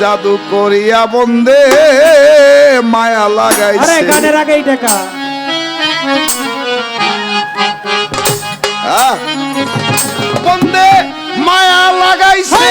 জাদু করিয়া বন্দে মায়া লাগাই লাগাইছে গানের আগেই টাকা বন্দে মায়া লাগাইছে।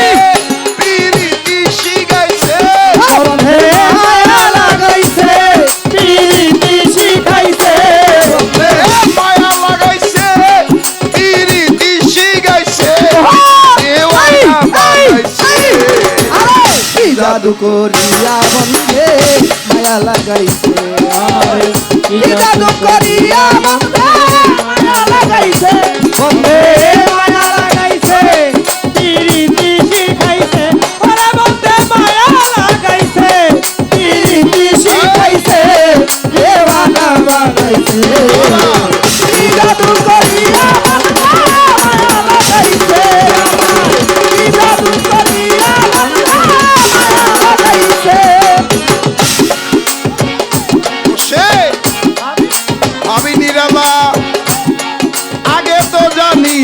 জাদু করিয়া বন্ধে মায়া লাগাইছে। জাদু করিয়া বন্ধে মায়া লাগাইছে। বন্ধে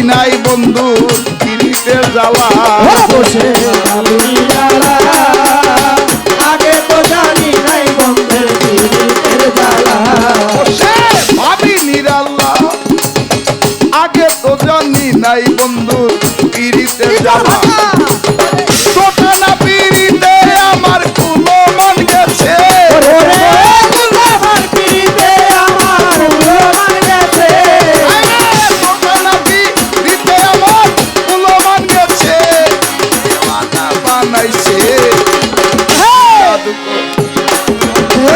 নাই বন্ধু কিরিতের জ্বালা বসে আগে তো জানি নাই বন্ধের জ্বালা ভাবি আগে তো জানি নাই বন্ধু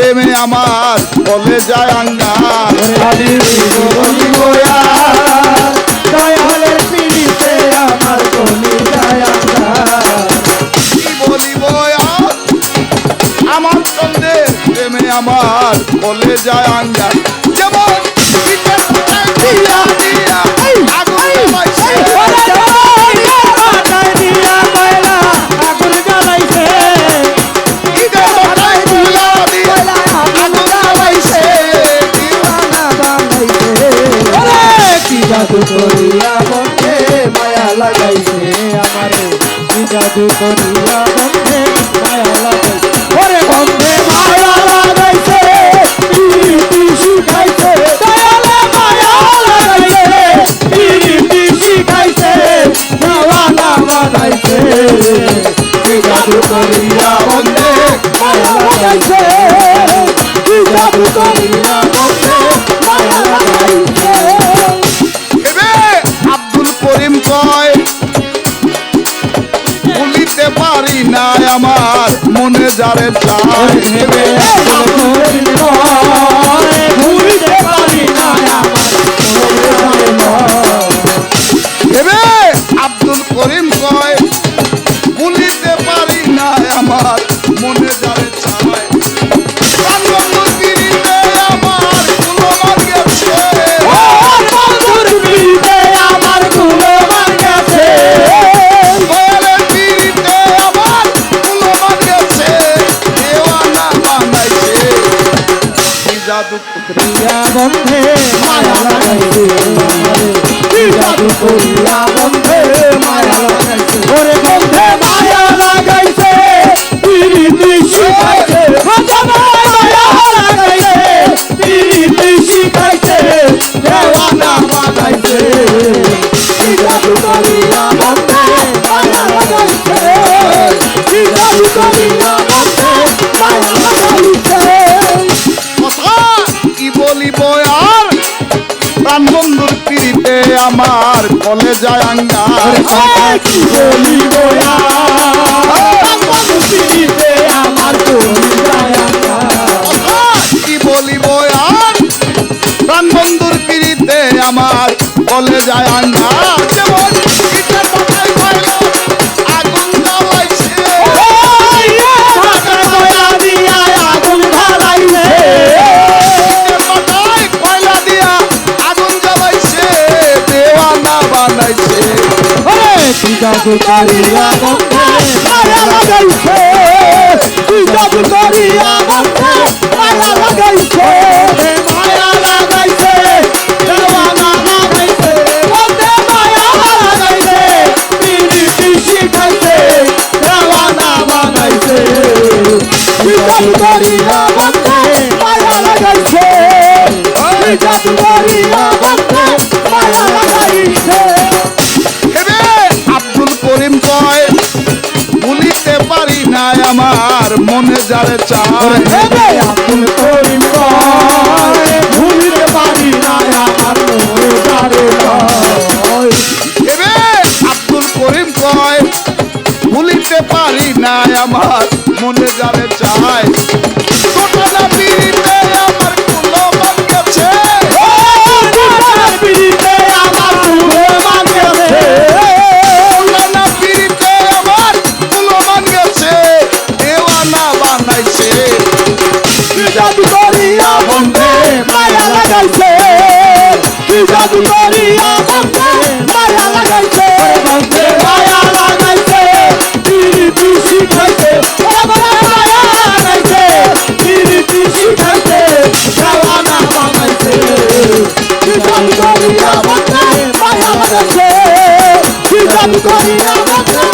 প্রেমে আমার বলে যায় দয়ালের আমার চন্দের প্রেমে আমার বলে যায় আঙ্গার জাদু করিয়া বন্ধে মায়া লাগাইছে ওরে বন্ধে মায়া লাগাইছে পিরিতি শিখাইছে দয়ালে মায়া লাগাইছে পিরিতি শিখাইছে দেওয়ানা বানাইছে জাদু করিয়া বন্ধে মায়া লাগাইছে জাদু করিয়া পারি না আমার মনে যারে চায় প্রিয়া বন্ধে মায়া লাগাইছে প্রিয়া বন্ধে প্রাণ বন্ধুর পিড়িতে আমার কলে যায় আঙ্গার কি বলিব আমার কি বলিব আর? প্রাণ বন্ধুর পিড়িতে আমার কলে যায় আঙ্গা। জাদু করিয়া বন্ধে, মায়া লাগাইছে তুই জাদু করিয়া বন্ধে, মায়া লাগাইছে মায়া লাগাইছে দেওয়ানা লাগাইছে, বন্ধে মায়া লাগাইছে পিরিতি শিখাইছে দেওয়ানা বানাইছে। তুই জাদু করিয়া বন্ধে, মায়া লাগাইছে তুই জাদু করিয়া পারি না আমার মনে যারে চায়। হেবে আব্দুল করিম ভুলিতে পারি না আমার মনে যারে। আব্দুল করিম কয় ভুলিতে পারি না আমার মনে যারে চায়। কি জাদু